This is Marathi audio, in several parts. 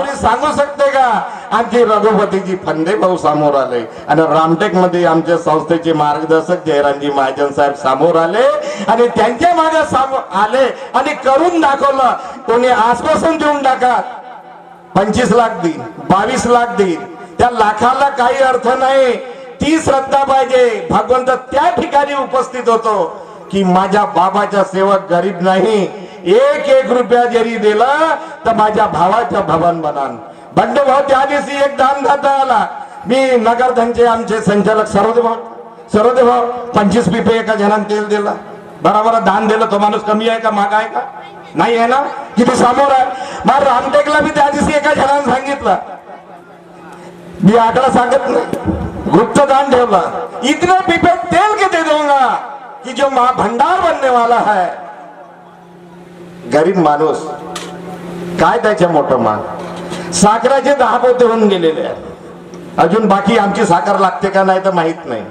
कोणी सांगू शकते का? आमची रघुपतीजी फंदे भाऊ समोर आले. आणि रामटेकमध्ये आमच्या संस्थेचे मार्गदर्शक जयरामजी महाजन साहेब समोर आले. आणि त्यांच्या मागे आले आणि करून दाखवलं. कोणी आश्वासन देऊन टाका. पंचवीस लाख देईल बावीस लाख देईल. त्या लाखाला काही अर्थ नाही. ती श्रद्धा पाहिजे. भगवंत त्या ठिकाणी उपस्थित होतो की माझ्या बाबाचा सेवक गरीब नाही. एक एक रुपया जरी दिला तर माझ्या भावाच्या भवन बनान. बंडू भाऊ त्या दिवशी एक दान दाता आला. मी नगरधनचे आमचे संचालक सरोदे भाऊ सर्वदेव भाऊ पंचवीस पिपे एका जणांना तेल दिला. बराबर दान दिलं तो माणूस कमी आहे का मागा आहे का? नाही आहे ना? किती समोर आहे? मग रामटेकला मी त्या दिवशी एका जणांना सांगितलं. मी आकडा सांगत नाही. गुप्त दान ठेवला. इतने पिपे तेल किती देऊंगा की जो महाभंडार बनने वाला है गरीब माणूस. काय त्याच्या मोठं मान? साखराचे दहा पोते होऊन गेलेले आहेत. अजून बाकी आमची साखर लागते का नाही तर माहीत नाही.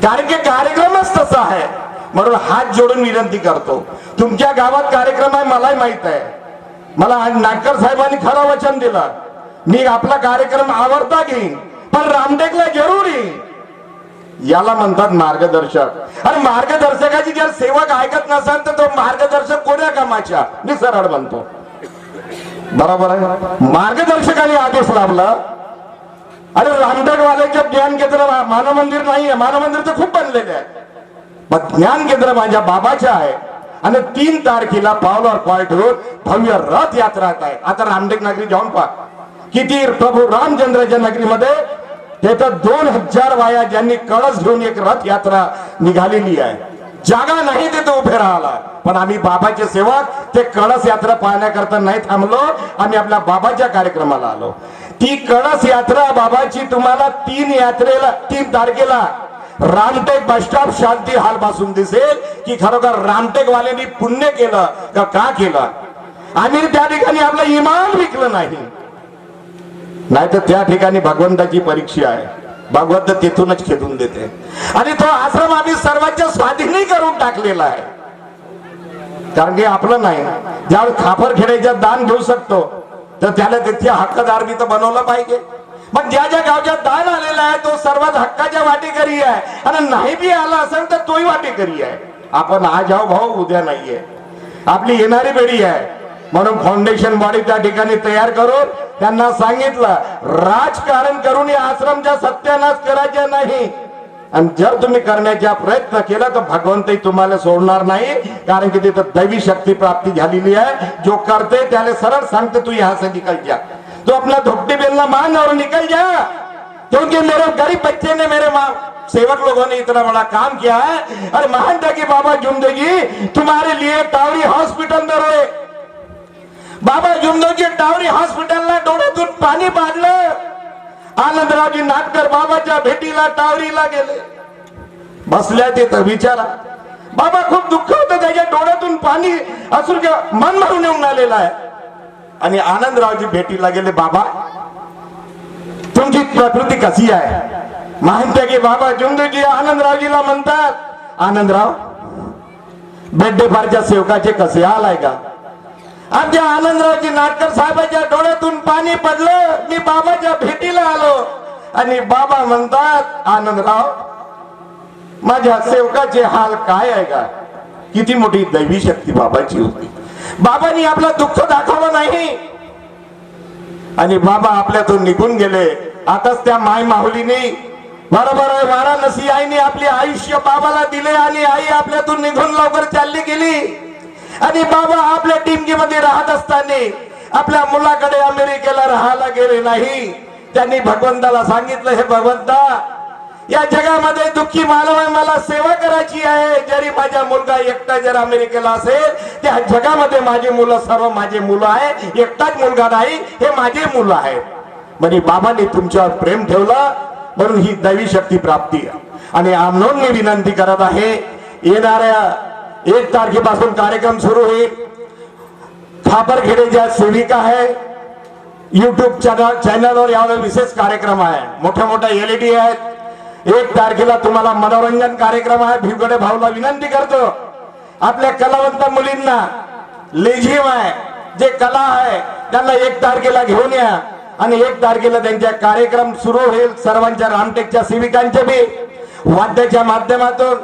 कारण की कार्यक्रमच तसा आहे. म्हणून हात जोडून विनंती करतो. तुमच्या गावात कार्यक्रम आहे मलाही माहीत आहे. मला नाटकर साहेबांनी खरं वचन दिलं. मी आपला कार्यक्रम आवडता घेईन. पण रामटेकला जरूर येईन. याला म्हणतात मार्गदर्शक. आणि मार्गदर्शकाची जर सेवक ऐकत नसाल तर तो मार्गदर्शक कोण्या कामाच्या? मी सरळ म्हणतो बरोबर आहे? मार्गदर्शकाने आदेश लाभला. अरे रामटेकवाल्याच्या ज्ञान केंद्र मानव मंदिर नाहीये. मानव मंदिर तर खूप बनलेले आहे. पण ज्ञान केंद्र माझ्या बाबाच्या आहे. आणि तीन तारखेला पावलावर पाय ठेवून भव्य रथ यात्रा आहे. आता रामदेव नगरी जाऊन पहा. किती प्रभू रामचंद्राच्या नगरीमध्ये तिथं दोन हजार वाया ज्यांनी कळस घेऊन एक रथ यात्रा निघालेली आहे. जागा नाही तिथे उभे राहिला पण आम्ही बाबाचे सेवक ते कळस यात्रा पाहण्याकरता नाही थांबलो आम्ही आपल्या बाबाच्या कार्यक्रमाला आलो. ती कळस यात्रा बाबाची तुम्हाला तीन यात्रेला तीन तारखेला रामटेक बस स्टॉप शांती हाल पासून दिसेल की खरोखर रामटेक वाल्यांनी पुण्य केलं का केलं? आणि त्या ठिकाणी आपलं इमान विकलं नाही. नाही तर त्या ठिकाणी भगवंताची परीक्षा आहे. भगवंत तिथूनच खेदून देते. आणि तो आश्रम आम्ही सर्वांच्या स्वाधीनही करून टाकलेला आहे. कारण की आपलं नाही. ज्यावेळेस खापर खेड्याच्या दान घेऊ शकतो तर त्याला तिथे हक्कदार बी तर बनवलं पाहिजे. मग ज्या ज्या गावच्या दान आलेला आहे तो सर्वात हक्काच्या वाटेकरी आहे. आणि नाही बी आला असेल तर तोही वाटेकरी आहे. आपण आज जाऊ भाऊ उद्या नाहीये. आपली येणारी पिढी आहे. म्हणून फाउंडेशन बॉडी त्या ठिकाणी तयार करून त्यांना सांगितलं राजकारण करून या आश्रमच्या सत्यानाश करायचे नाही. आणि जर तुम्ही करण्याचा प्रयत्न केला तर भगवंतही तुम्हाला सोडणार नाही कारण की तिथं दैवी शक्ती प्राप्ती झालेली आहे. जो करते त्याला सरळ सांगते तू यहाँ से निकल जा तो अपना धोपटी बेलना मान और निकल जा. क्योंकि मेरे गरीब बच्चे ने मेरे माँ सेवक लोगों ने इतना बड़ा काम किया है। अरे महान था कि बाबा जुमदेगी तुम्हारे लिए टावरी हॉस्पिटल में रोए बाबा जुमदोजी टावरी हॉस्पिटलला डोळ्यातून पाणी पाडलं. आनंदरावजी नाटकर बाबाच्या भेटीला टावरीला गेले. बसल्या तिथं विचारा बाबा खूप दुःख होतं त्याच्या डोळ्यातून पाणी असून मन भरून येऊन आलेलं आहे. आणि आनंदरावजी भेटीला गेले बाबा तुमची प्रकृती कशी आहे? माहिती की बाबा जुंदूजी आनंदरावजीला म्हणतात आनंदराव बेड्डे फारच्या सेवकाचे कसे आलाय का आमच्या आनंदरावजी नाटकर साहेबाच्या डोळ्यातून पाणी पडलं. मी बाबाच्या भेटीला आलो. आणि बाबा म्हणतात आनंदराव माझ्या सेवकाचे हाल काय आहे का? किती मोठी दैवी शक्ती बाबाची होती. बाबांनी आपलं दुःख दाखवलं नाही. आणि बाबा आपल्यातून निघून गेले. आताच त्या माय माहुलीने बरोबर आहे वाराणसी आईने आपले आयुष्य बाबाला दिले आणि आई आपल्यातून निघून लवकर चालली गेली. आणि बाबा आपल्या टिमकीमध्ये राहत असताना आपल्या मुलाकडे अमेरिकेला राहायला गेले नाही. त्यांनी भगवंताला सांगितलं हे भगवंता या जगामध्ये दुःखी मानव आहे मला सेवा करायची आहे. जरी माझा मुलगा एकटा जर अमेरिकेला असेल त्या जगामध्ये माझे मुलं सर्व माझे मुलं आहे. एकटाच मुलगा नाही हे माझे मुलं आहे म्हणजे बाबांनी तुमच्यावर प्रेम ठेवलं म्हणून ही दैवी शक्ती प्राप्ती आहे. आणि आमनोन मी विनंती करत आहे येणाऱ्या एक तारखेपासून कार्यक्रम सुरू होईल. खापरखेडे ज्या सेविका आहे. युट्यूब चॅनल चॅनलवर यावेळी विशेष कार्यक्रम आहे. मोठ्या मोठ्या एलईडी आहेत. एक तारखेला तुम्हाला मनोरंजन कार्यक्रम आहे. भिवगडे भाऊला विनंती करतो. आपल्या कलावंत मुलींना लेझिम आहे. जे कला आहे त्यांना एक तारखेला घेऊन या. आणि एक तारखेला त्यांच्या कार्यक्रम सुरू होईल. सर्वांच्या रामटेकच्या सेविकांच्या बी. वाद्याच्या माध्यमातून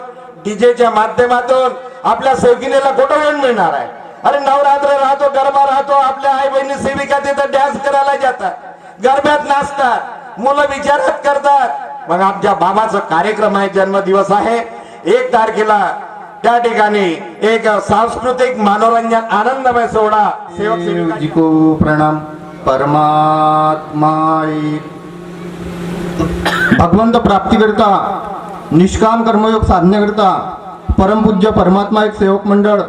डीजेच्या माध्यमातून आपल्या सेवकिनीला कुठं वेळ मिळणार आहे. अरे नवरात्र राहतो गरबा राहतो आपल्या आई बहिणी सेविका तिथं डॅन्स करायला जातात. गरब्यात नाचतात मुलं विचारात करतात. मग आमच्या बाबाचा कार्यक्रम आहे जन्मदिवस आहे. एक तारखेला त्या ठिकाणी एक सांस्कृतिक मनोरंजन आनंदमय सोहळा सेवक जी को प्रणाम परमात्मा भगवंत प्राप्तीकरिता निष्काम कर्मयोग साधण्याकरिता परमपूज्य परमात्मा एक सेवक मंडळ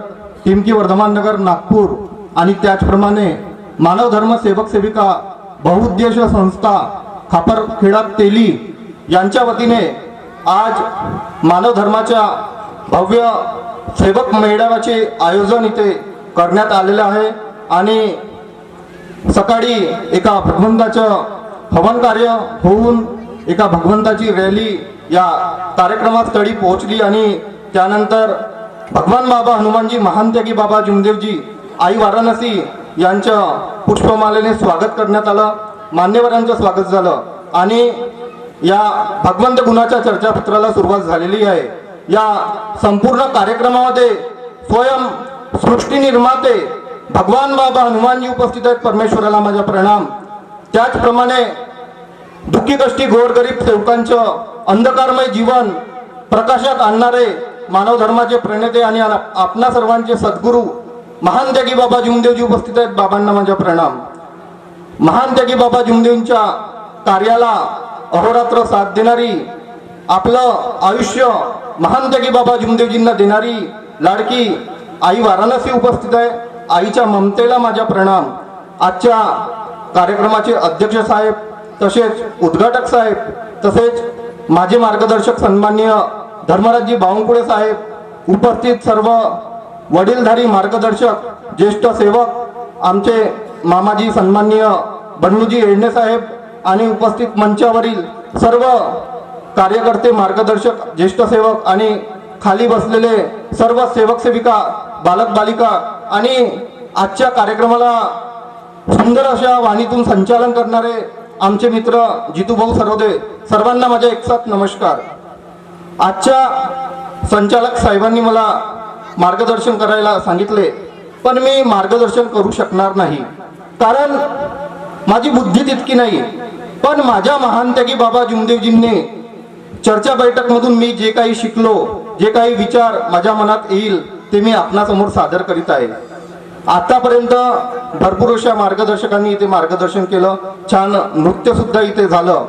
टिमकी वर्धमान नगर नागपूर. आणि त्याचप्रमाणे मानव धर्म सेवक सेविका बहुउद्देश संस्था खापरखेडा तेली यांच्या वतीने आज मानव धर्माच्या भव्य सेवक मेळाव्याचे आयोजन इथे करण्यात आलेलं आहे. आणि सकाळी एका भगवंताचं हवन कार्य होऊन एका भगवंताची रॅली या कार्यक्रमास्थळी पोहोचली आणि त्यानंतर भगवान बाबा हनुमानजी महानत्यागी बाबा जुमदेवजी आई वाराणसी यांचं पुष्पमालेने स्वागत करण्यात आलं मान्यवरांचं स्वागत झालं आणि या भगवंत गुणाच्या चर्चापत्राला सुरुवात झालेली आहे. या संपूर्ण कार्यक्रमामध्ये स्वयं सृष्टी निर्माते भगवान बाबा हनुमानजी उपस्थित आहेत परमेश्वराला माझा प्रणाम. त्याचप्रमाणे दुःखी कष्टी गोरगरीब सेवकांचं अंधकारमय जीवन प्रकाशात आणणारे मानव धर्माचे प्रणेते आणि आपणा सर्वांचे सद्गुरू महान त्यागी बाबा जुमदेवजी उपस्थित आहेत बाबांना माझा प्रणाम. महान त्यागी बाबा जुमदेवच्या कार्याला अहोरात्र साथ देणारी आपलं आयुष्य महान त्यागी बाबा जुमदेवजींना देणारी लाडकी आई वाराणसी उपस्थित आहे. आईच्या ममतेला माझा प्रणाम. आजच्या कार्यक्रमाचे अध्यक्ष साहेब तसेच उद्घाटक साहेब तसेच माझे मार्गदर्शक सन्माननीय धर्मराजजी बावनकुळे साहेब उपस्थित सर्व वडीलधारी मार्गदर्शक ज्येष्ठ सेवक आमचे मामाजी सन्माननीय बन्नूजी येडणे साहेब आणि उपस्थित मंचावरील सर्व कार्यकर्ते मार्गदर्शक ज्येष्ठ सेवक आणि खाली बसलेले सर्व सेवक सेविका बालक बालिका आणि आजच्या कार्यक्रमाला सुंदर अशा वाणीतून संचालन करणारे आमचे मित्र जितूभाऊ सरोदे सर्वांना माझ्या एकसाथ नमस्कार. आजच्या संचालक साहेबांनी मला मार्गदर्शन करायला सांगितले पण मी मार्गदर्शन करू शकणार नाही. कारण माझी बुद्धी तितकी नाही. पण माझ्या महान त्यागी बाबा जुमदेवजींनी चर्चा बैठकमधून मी जे काही शिकलो जे काही विचार माझ्या मनात येईल ते मी आपणासमोर सादर करीत आहे. आतापर्यंत भरपूर अशा मार्गदर्शकांनी इथे मार्गदर्शन केलं. छान नृत्य सुद्धा इथे झालं.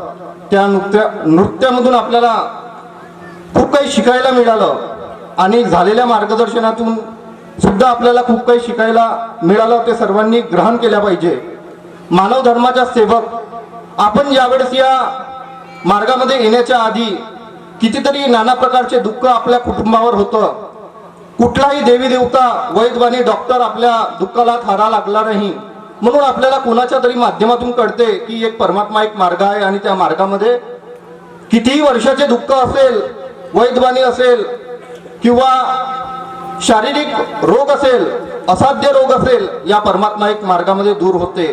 त्या नृत्य नृत्यामधून आपल्याला खूप काही शिकायला मिळालं. आणि झालेल्या मार्गदर्शनातून सुद्धा आपल्याला खूप काही शिकायला मिळालं. ते सर्वांनी ग्रहण केल्या पाहिजे. मानव धर्माच्या सेवक. आपण ज्यावेळेस या मार्गामध्ये येण्याच्या आधी कितीतरी नाना प्रकारचे दुःख आपल्या कुटुंबावर होतं. कुठलाही देवी देवता वैद्यवाणी डॉक्टर आपल्या दुःखाला थारा लागला नाही. म्हणून आपल्याला कोणाच्या तरी माध्यमातून कळते की एक परमात्मा एक मार्ग आहे आणि त्या मार्गामध्ये कितीही वर्षाचे दुःख असेल वैधवाणी असेल किंवा शारीरिक रोग असेल असाध्य रोग असेल या परमात्मा एक मार्गामध्ये दूर होते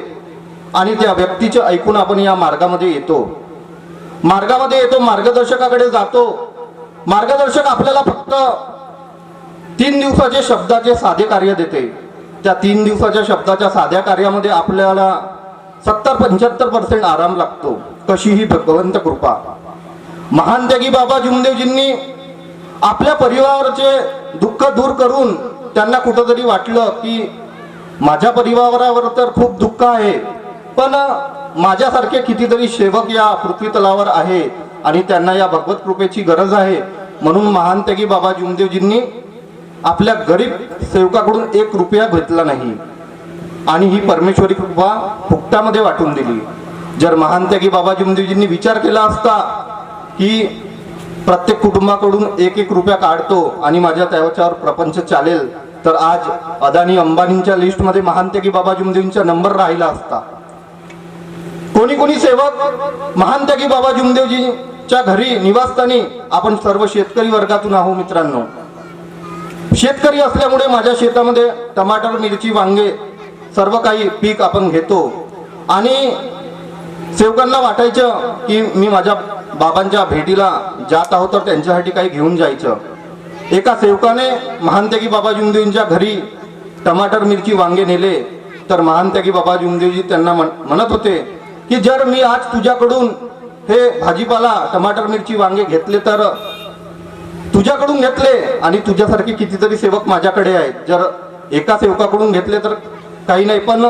आणि त्या व्यक्तीचे ऐकून आपण या मार्गामध्ये येतो. मार्गामध्ये येतो मार्गदर्शकाकडे जातो. मार्गदर्शक आपल्याला फक्त तीन दिवसाचे शब्दाचे साधे कार्य देते. त्या तीन दिवसाच्या शब्दाच्या साध्या कार्यामध्ये आपल्याला सत्तर पंच्याहत्तर पर्सेंट आराम लागतो. कशी ही भगवंत कृपा. महान त्यागी बाबा जुमदेवजींनी आपल्या परिवाराचे दुःख दूर करून त्यांना कुठंतरी वाटलं की माझ्या परिवारावर तर खूप दुःख आहे पण माझ्यासारखे कितीतरी सेवक या पृथ्वी तलावर आहे आणि त्यांना या भगवत कृपेची गरज आहे. म्हणून महान त्यागी बाबा जुमदेवजींनी आपल्या गरीब सेवकाकडून एक रुपया घेतला नाही आणि ही परमेश्वरी कृपा फुकटामध्ये वाटून दिली. जर महान त्यागी बाबा जुमदेवजींनी विचार केला असता की प्रत्येक कुटुंबाकडून एक एक रुपया काढतो आणि माझ्या त्याच्यावर प्रपंच चालेल. तर आज अदानी अंबानींच्या लिस्टमध्ये महानत्यागी बाबा जुमदेवींचा नंबर राहिला असता. कोणी कोणी सेवक महान त्यागी बाबा जुमदेवजीच्या घरी निवासस्थानी आपण सर्व शेतकरी वर्गातून आहो मित्रांनो. शेतकरी असल्यामुळे माझ्या शेतामध्ये टमाटर मिरची वांगे सर्व काही पीक आपण घेतो. आणि सेवकांना वाटायचं की मी माझ्या बाबांच्या भेटीला जात आहोत तर त्यांच्यासाठी काही घेऊन जायचं. एका सेवकाने महानत्यागी बाबा जुमदेवजींच्या घरी टमाटर मिरची वांगे नेले. तर महानत्यागी बाबा जुमदेवजी त्यांना म्हण- म्हणत होते की जर मी आज तुझ्याकडून हे भाजीपाला टमाटर मिरची वांगे घेतले तर तुझ्याकडून घेतले आणि तुझ्यासारखे कितीतरी सेवक माझ्याकडे आहेत. जर एका सेवकाकडून घेतले तर काही नाही पण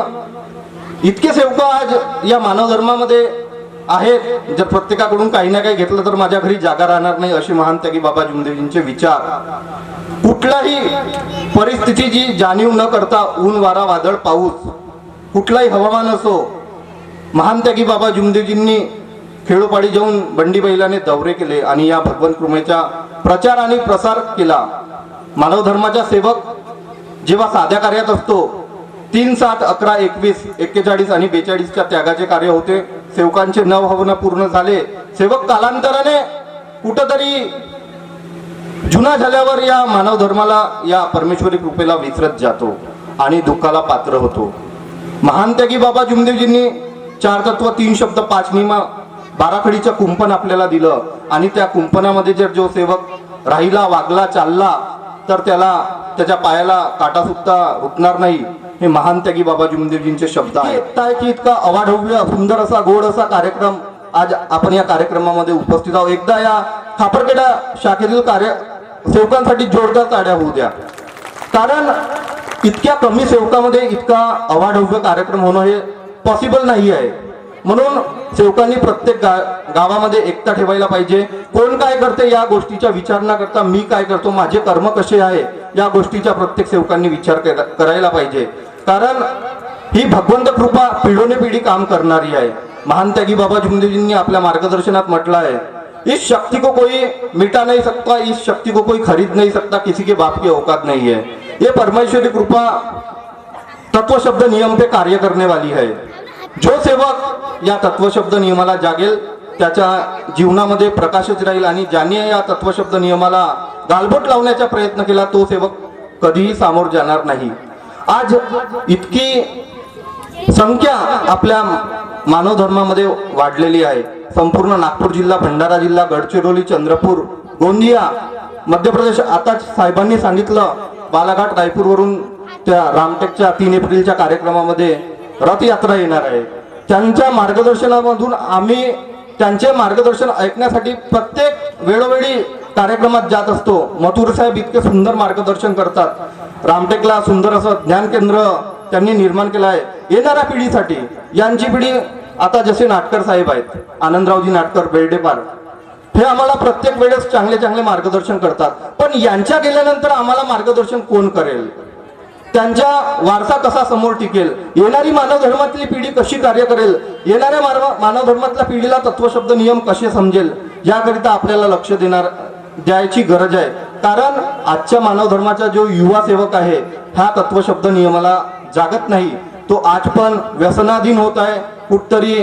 इतके सेवक आज या मानव धर्मामध्ये आहेत जर प्रत्येकाकडून काही ना काही घेतलं तर माझ्या घरी जागा राहणार नाही असे महान त्यागी बाबा जुमदेवजींचे विचार. कुठलाही परिस्थितीची जाणीव न करता ऊन वारा वादळ पाऊस कुठलाही हवामान असो महान त्यागी बाबा जुमदेवजींनी खेळोपाडी जाऊन बंडी बैलाने दौरे केले आणि या भगवंत कृमेचा प्रचार आणि प्रसार केला. मानव धर्माचा सेवक जेव्हा साध्या कार्यात असतो तीन सात अकरा एकवीस एक्केचाळीस आणि बेचाळीसच्या त्यागाचे कार्य होते. सेवकांचे न हवन पूर्ण झाले. सेवक कालांतराने कुठंतरी जुना झाल्यावर या मानव धर्माला या परमेश्वरी कृपेला विसरत जातो आणि दुःखाला पात्र होतो. महान त्यागी बाबा जुमदेवजींनी चार तत्व तीन शब्द पाच निमा बाराखडीचं कुंपण आपल्याला दिलं आणि त्या कुंपणामध्ये जर जो सेवक राहिला वागला चालला तर त्याला त्याच्या पायाला काटासुद्धा सुद्धा नाही. हे महान त्यागी बाबाजी मंदिरजींचे शब्द आहेत. काय की इतका अवाढव्य सुंदर असा गोड असा कार्यक्रम आज आपण या कार्यक्रमामध्ये उपस्थित आहोत. एकदा या खापरखेडा शाखेतील कार्य सेवकांसाठी जोरदार ताड्या होऊ द्या. कारण इतक्या कमी सेवकामध्ये इतका अवाढव्य कार्यक्रम होणं हे पॉसिबल नाही आहे. म्हणून सेवकांनी प्रत्येक गा गावामध्ये एकता ठेवायला पाहिजे. कोण काय करते या गोष्टीचा विचार न करता मी काय करतो? माझे कर्म कसे आहे? या गोष्टीचा प्रत्येक सेवकांनी विचार केला- करायला पाहिजे. कारण ही भगवंत कृपा पिढोने पिढी काम करणारी आहे. महान त्यागी बाबा जुमदेवजींनी आपल्या मार्गदर्शनात म्हटलं आहे इस शक्ती को कोई मिटा नहीं सकता इस शक्ती को कोई खरीद नहीं सकता किसी के बाप की औकात नहीं है। ये परमेश्वरी कृपा तत्व शब्द नियम पे कार्य करने वाली है। जो सेवक या तत्व शब्द नियमाला जागेल त्याच्या जीवनामध्ये प्रकाशच राहील आणि ज्याने या तत्वशब्द नियमाला गालबोट लावण्याचा प्रयत्न केला तो सेवक कधीही सामोर जाणार नाही. आज इतकी संख्या आपल्या मानव धर्मामध्ये वाढलेली आहे. संपूर्ण नागपूर जिल्हा भंडारा जिल्हा गडचिरोली चंद्रपूर गोंदिया मध्य प्रदेश आताच साहेबांनी सांगितलं बालाघाट रायपूरवरून त्या रामटेकच्या तीन एप्रिलच्या कार्यक्रमामध्ये रथयात्रा येणार आहे. त्यांच्या मार्गदर्शनामधून आम्ही त्यांचे मार्गदर्शन ऐकण्यासाठी प्रत्येक वेळोवेळी कार्यक्रमात जात असतो. मथुर साहेब इतके सुंदर मार्गदर्शन करतात. रामटेकला सुंदर असं ज्ञान केंद्र त्यांनी निर्माण केलं आहे. येणाऱ्या पिढीसाठी यांची पिढी आता जसे नाटकर साहेब आहेत आनंदरावजी नाटकर बेर्डेपार हे आम्हाला प्रत्येक वेळेस चांगले चांगले मार्गदर्शन करतात. पण यांच्या गेल्यानंतर आम्हाला मार्गदर्शन कोण करेल? त्यांचा वारसा कसा समोर टिकेल? येणारी मानव धर्मातली पिढी कशी कार्य करेल? येणाऱ्या मानव मानव धर्मातल्या पिढीला तत्वशब्द नियम कसे समजेल? याकरिता आपल्याला लक्ष देणार द्यायची गरज आहे. कारण आजच्या मानव धर्माचा जो युवा सेवक आहे हा तत्वशब्द नियमाला जागत नाही. तो आज पण व्यसनाधीन होत आहे. कुठतरी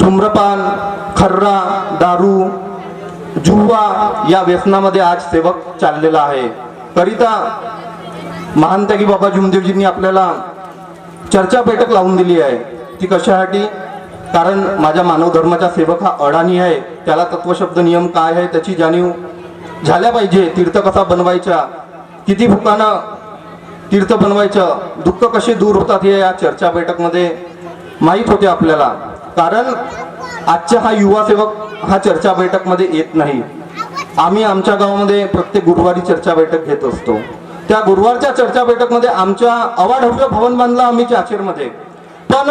धूम्रपान खर्रा दारू जुवा या व्यसनामध्ये आज सेवक चाललेला आहे. करिता महान त्यागी बाबा जुमदेवजींनी आपल्याला चर्चा बैठक लावून दिली आहे. ती कशासाठी? कारण माझ्या मानव धर्माचा सेवक हा अडाणी आहे. त्याला तत्वशब्द नियम काय आहे त्याची जाणीव झाल्या पाहिजे. तीर्थ कसा बनवायचा? किती भुकानं तीर्थ बनवायचं? दुःख कसे दूर होतात हे या चर्चा बैठकमध्ये माहीत होते आपल्याला. कारण आजचा हा युवा सेवक हा चर्चा बैठकमध्ये येत नाही. आम्ही आमच्या गावामध्ये प्रत्येक गुरुवारी चर्चा बैठक घेत असतो. त्या गुरुवारच्या चर्चा बैठकमध्ये आमच्या अवाढव्य भवन बांधला आम्ही चाचेरमध्ये पण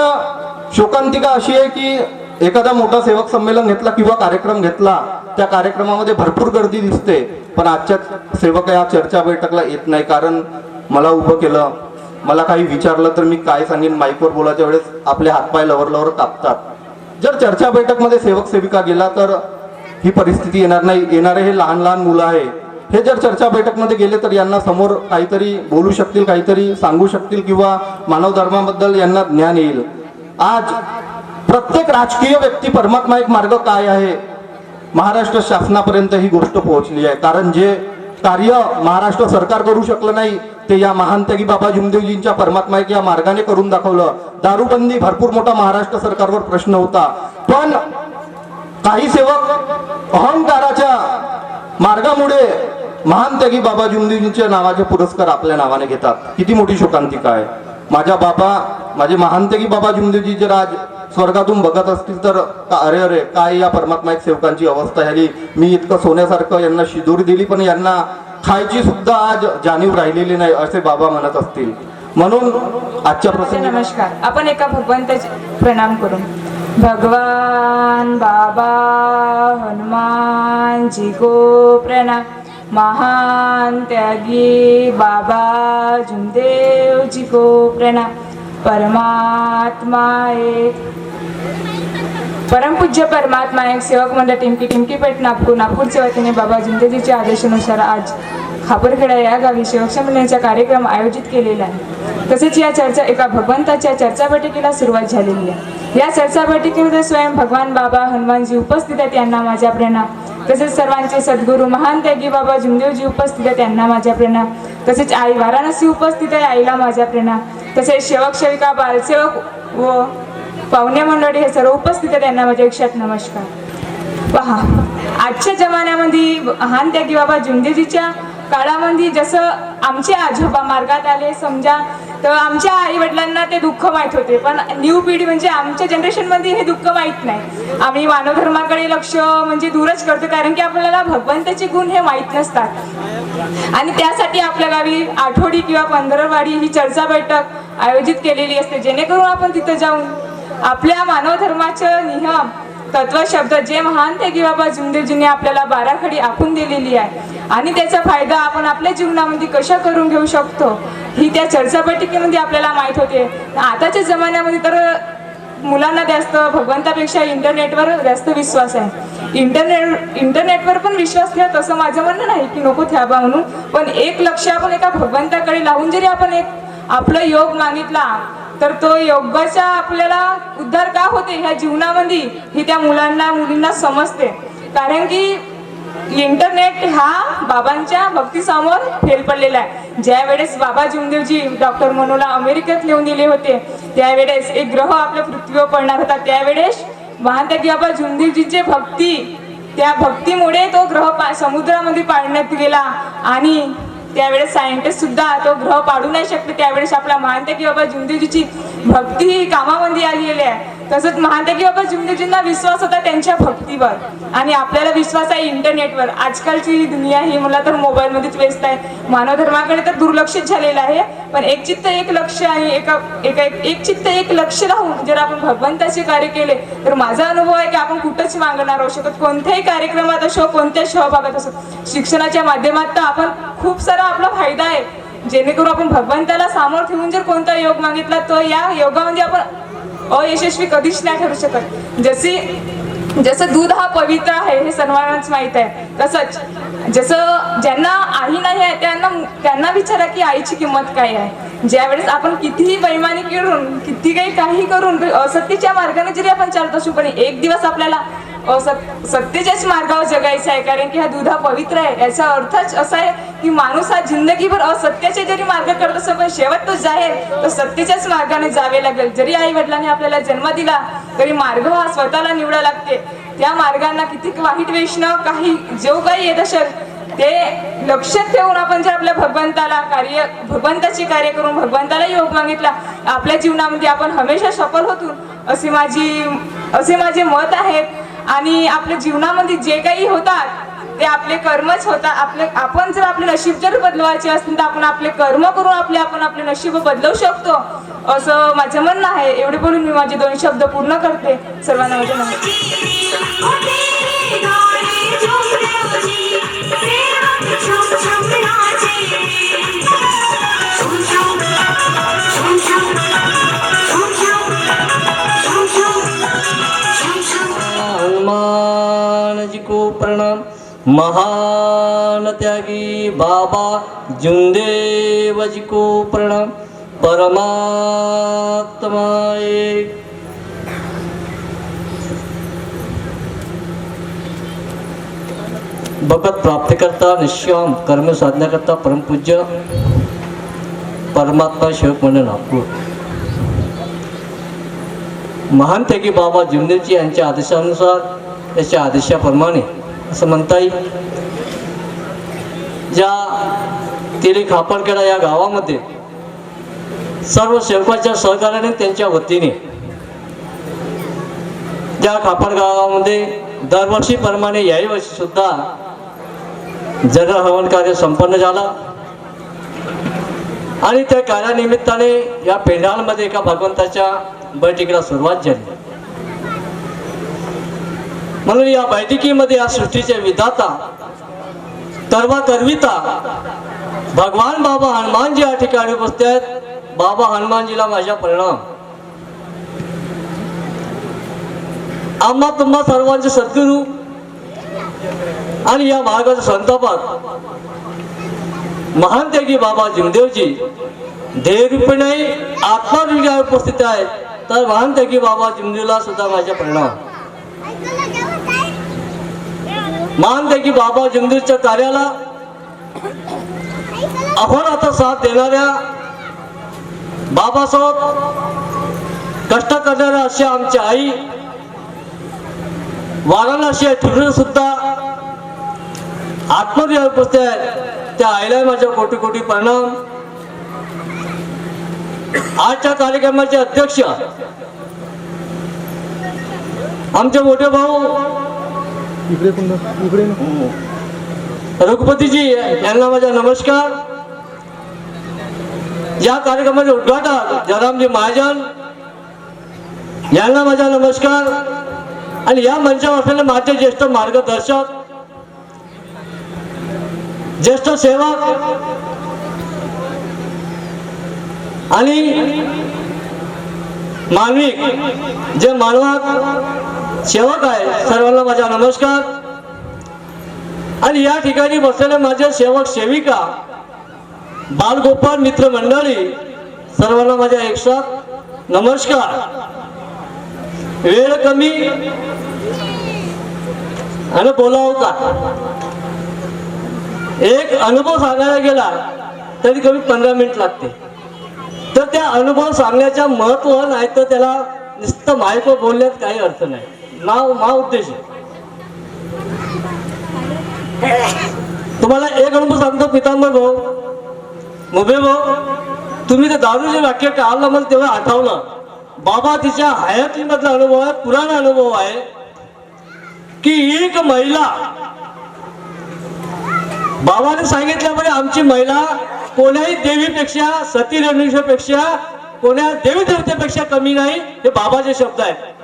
शोकांतिका अशी आहे की एखादा मोठा सेवक संमेलन घेतला किंवा कार्यक्रम घेतला त्या कार्यक्रमामध्ये भरपूर गर्दी दिसते. पण आजच्या सेवक या चर्चा बैठकला येत नाही कारण मला उभं केलं. मला काही विचारलं तर मी काय सांगेन माईकवर बोलायच्या वेळेस आपले हातपाय लवर लवर कापतात जर चर्चा बैठकमध्ये सेवक सेविका गेला तर ही परिस्थिती येणार नाही. येणारे हे लहान लहान मुलं आहे. हे जर चर्चा बैठकमध्ये गेले तर यांना समोर काहीतरी बोलू शकतील काहीतरी सांगू शकतील किंवा मानव धर्माबद्दल यांना ज्ञान येईल. आज प्रत्येक राजकीय व्यक्ती परमात्मा एक मार्ग काय आहे? महाराष्ट्र शासनापर्यंत ही गोष्ट पोहोचली आहे. कारण जे कार्य महाराष्ट्र सरकार करू शकलं नाही ते या महान त्यागी बाबा जुमदेवजींच्या परमात्मा या मार्गाने करून दाखवलं. दारूबंदी भरपूर मोठा महाराष्ट्र सरकारवर प्रश्न होता. पण काही सेवक अहंकाराच्या मार्गामुळे महान त्यागी बाबा जुमदेवजींच्या नावाचे पुरस्कार आपल्या नावाने घेतात. किती मोठी शोकांतिका आहे. माझ्या बाबा माझे महान त्यागी बाबा जुमदेवजी जर आज स्वर्गातून बघत असतील तर का- अरे अरे काय या परमात्मा एक सेवकांची अवस्था झाली? मी इतकं सोन्यासारखं यांना शिदोरी दिली पण यांना खायची सुद्धा आज जाणीव राहिलेली नाही असे बाबा म्हणत असतील. म्हणून आजच्या प्रसंगी नमस्कार आपण एका भगवंताचे प्रणाम करू. भगवान बाबा हनुमान जी को प्रणाम महान त्यागी बाबा जुमदेव जी को प्रणाम परमात्मा एक परमपूज्य परमात्मा एक सेवक मंडळ टिमकी टिमकी पेट नागपूर नागपूरच्या वतीने बाबा जुमदेवजीच्या आदेशानुसार आज खापरखेडा या गावी सेवक कार्यक्रम आयोजित केलेला आहे तसेच या चर्चा एका भगवंताच्या चर्चा बैठकीला सुरुवात झालेली आहे. या चर्चा बैठकीमध्ये स्वयं भगवान बाबा हनुमानजी उपस्थित आहेत यांना माझ्या प्रणाम. तसेच सर्वांचे सद्गुरू महान त्यागी बाबा जुमदेवजी उपस्थित आहेत त्यांना माझ्या प्रणाम. तसेच आई वाराणसी उपस्थित आहे आईला माझ्या प्रणाम. तसेच सेवक सेविका बालसेवक व पाहुणे मंडळी हे सर्व उपस्थित आहेत त्यांना माझ्या एकशात नमस्कार. पहा आजच्या जमान्यामध्ये महान त्यागी बाबा जुमदेवजीच्या काळामध्ये जसं आमचे आजोबा मार्गात आले समजा तर आमच्या आई वडिलांना ते दुःख माहीत होते. पण न्यू पिढी म्हणजे आमच्या जनरेशनमध्ये हे दुःख माहीत नाही. आम्ही मानव धर्माकडे लक्ष म्हणजे दूरच करतो कारण की आपल्याला भगवंताचे गुण हे माहीत नसतात. आणि त्यासाठी आपल्या गावी आठवडी किंवा पंधरवाडी ही चर्चा बैठक आयोजित केलेली असते जेणेकरून आपण तिथं जाऊन आपल्या मानव धर्माचं नियम तत्व शब्द जे महान ते बाबा जुमदेवजींनी आपल्याला बाराखडी आखून दिलेली आहे. आणि त्याचा फायदा आपण आपल्या जीवनामध्ये कशा करून घेऊ शकतो? ही त्या चर्चापटिकेमध्ये आपल्याला माहीत होते. आताच्या जमान्यामध्ये तर मुलांना जास्त भगवंतापेक्षा इंटरनेटवर जास्त विश्वास आहे. इंटरनेट इंटरनेटवर पण विश्वास ठेवा तसं माझं म्हणणं नाही की नको ठेवा म्हणून. पण एक लक्ष आपण एका भगवंताकडे लावून जरी आपण एक आपलं योग मागितला तर तो योगाचा आपल्याला उद्धार का होते ह्या जीवनामध्ये? ही त्या मुलांना मुलींना समजते. कारण की इंटरनेट हा बाबांच्या भक्तीसमोर फेल पडलेला आहे. ज्या वेळेस बाबा जुमदेवजी डॉक्टर मनोला अमेरिकेत नेऊन दिले होते त्यावेळेस एक ग्रह आपल्या पृथ्वीवर पडणार होता. त्यावेळेस महात्यागी बाबा जुमदेवजीचे भक्ती त्या भक्तीमुळे तो ग्रह पा समुद्रामध्ये पाडण्यात गेला आणि त्यावेळेस सायंटिस्ट सुद्धा तो ग्रह पाडू नाही शकले त्यावेळेस आपला मानते की बाबा जुंदीजीची भक्ती ही कामामध्ये आलेली आहे. तसंच महादेवी बाबा जुमदेवजींना विश्वास होता त्यांच्या भक्तीवर. आणि आपल्याला विश्वास आहे इंटरनेटवर. आजकालची दुनिया ही मला तर मोबाईलमध्येच व्यस्त आहे. मानव धर्माकडे तर दुर्लक्षित झालेलं आहे. पण एक चित्त एक लक्ष आणि एका एका एक चित्त एक लक्ष राहून जर आपण भगवंताचे कार्य केले तर माझा अनुभव आहे की आपण कुठंच मागणार राहू शकत. कोणत्याही कार्यक्रमात असो कोणत्याही सहभागात असो शिक्षणाच्या माध्यमात तर आपण खूप सारा आपला फायदा आहे. जेणेकरून आपण भगवंताला सामोर ठेवून जर कोणता योग मागितला तर या योगामध्ये आपण अयशस्वी कधीच नाही ठरू शकत. जसे जसं दूध हा पवित्र आहे हे सर्वांनाच माहीत आहे तसंच जसं ज्यांना आई नाही आहे त्यांना त्यांना विचारा की आईची किंमत काय आहे. ज्यावेळेस आपण कितीही बैमानी करून किती काही काही करून असत्यच्या मार्गाने जरी आपण चालत असू पण एक दिवस आपल्याला असत सत्तेच्याच मार्गावर जगायचं आहे कारण की हा दूध हा पवित्र आहे. याचा अर्थच असा आहे की माणूस हा जिंदगीभर असत्याचे जरी मार्ग करत असतो पण शेवट तो जाहीर. तर सत्तेच्याच मार्गाने जावे लागेल. जरी आई वडिलांनी आपल्याला जन्म दिला तरी मार्ग हा स्वतःला निवडा लागते. त्या मार्गांना किती वाईट वैष्णव काही जो काही येत असेल ते लक्षात ठेवून आपण जर आपल्या भगवंताला कार्य भगवंताचे कार्य करून भगवंताला योग मागितला आपल्या जीवनामध्ये आपण हमेशा सफल होतो. असे माझी असे माझे मत आहेत. आणि आपल्या जीवनामध्ये जे काही होतात ते आपले कर्मच होतात आपले आपण जर आपले नशीब जर बदलवायचे असतील तर आपण आपले कर्म करून आपले आपण आपले नशीब बदलवू शकतो असं माझं म्हणणं आहे एवढे बोलून मी माझे दोन शब्द पूर्ण करते सर्वांना माझे नमस्कार प्रणाम महान त्यागी बाबा जुंदेव जी को प्रणाम परमात्मा एक भगत प्राप्तिकर्ता निश्याम कर्म साधण्याकरता परमपूज्य परमात्मा शिवक म्हणून नागपूर. महान त्यागी बाबा जुमदेवजी यांच्या आदेशानुसार त्याच्या आदेशाप्रमाणे असं म्हणता येईल ज्या तिरी खापरखेडा या गावामध्ये सर्व सेवकाच्या सहकार्याने त्यांच्या वतीने त्या खापर गावामध्ये दरवर्षीप्रमाणे याही वर्षी सुद्धा जल हवन कार्य संपन्न झालं आणि त्या कार्यानिमित्ताने या पेंढालमध्ये एका भगवंताच्या बैठकीला सुरुवात झाली. म्हणून या बैठकीमध्ये या सृष्टीचे विधाता कर्वा करविता भगवान बाबा हनुमानजी या ठिकाणी उपस्थित आहेत. बाबा हनुमानजीला माझ्या परिणाम. आम्हा तुम्हा सर्वांचे सद्गुरू आणि या मार्गाचे संतापात महान त्यागी बाबा जिमदेवजी ध्येयरूपी नाही उपस्थित आहेत. तर महान त्यागी बाबा जिमदेवला सुद्धा माझ्या परिणाम. महान की बाबा जिमदेवच्या कार्याला आता साथ देणाऱ्या बाबासाहेब कष्ट करणाऱ्या अशा आमच्या आई वाराणसी ठिकाणी सुद्धा आत्महत्या उपस्थित आहे. त्या आईला माझ्या कोटी कोटी प्रणाम. आजच्या कार्यक्रमाचे अध्यक्ष आमचे मोठे भाऊ रघुपतीजी यांना माझा नमस्कार. या कार्यक्रमाचे उद्घाटक जयरामजी महाजन. यांना माझा नमस्कार. आणि या मंचावर असलेले माझे ज्येष्ठ मार्गदर्शक ज्येष्ठ सेवक आणि मानविक जे मानवात सेवक आहे. सर्वांना माझा नमस्कार. आणि या ठिकाणी बसलेले माझे सेवक सेविका बालगोपाल मित्र मंडळी सर्वांना माझ्या एकसाथ नमस्कार. वेळ कमी. आणि बोलाव का? एक अनुभव सांगायला गेला तरी कमी पंधरा मिनिट लागते तर त्या अनुभव सांगण्याच्या महत्त्व नाही तर त्याला नुसतं मायक बोलण्यात काही अर्थ नाही. नाव मा उद्देश. तुम्हाला एक अनुभव सांगतो पितांना भाऊ. मुबे भाऊ तुम्ही ते दारूचे वाक्य काढलं मला तेव्हा आठवलं. बाबा तिच्या हयातीमधला अनुभव आहे पुराणा अनुभव आहे की एक महिला बाबाने सांगितल्यामुळे आमची महिला कोण्याही देवीपेक्षा सती रेणुपेक्षा कोण्या देवी देवतेपेक्षा कमी नाही हे बाबाचे शब्द आहेत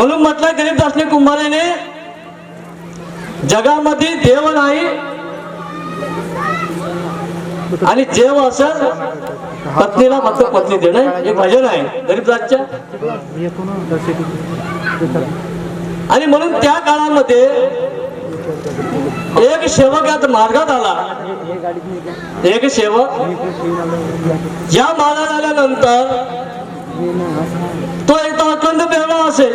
म्हणून म्हटलं गरीबदासने कुंभारेने जगामध्ये देव नाही आणि जेव असं पत्नीला फक्त पत्नी देणं हे भजन आहे गरीबदासच्या आणि म्हणून त्या काळामध्ये एक सेवक यात मार्गात आला. एक सेवक या मार्गात आल्यानंतर तो एकदा अखंड बेवडा असेल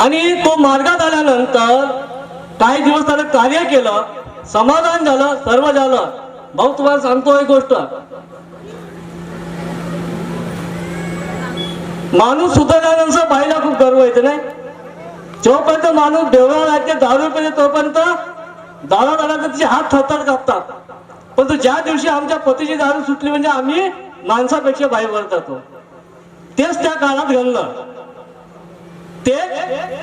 आणि तो मार्गात आल्यानंतर काही दिवस त्यानं कार्य केलं समाधान झालं सर्व झालं. भाऊ तुम्हाला सांगतो एक गोष्ट. माणूस सुधारल्यानंतर बाईला खूप गर्व येते नाही? जोपर्यंत माणूस बेवळा लागते दारू पेले तोपर्यंत दारू आल्यानंतर तिचे हात थरथर कापतात. पण ज्या दिवशी आमच्या पतीची दारू सुटली म्हणजे आम्ही माणसापेक्षा बाहेर जातो. तेच त्या काळात घडलं. ते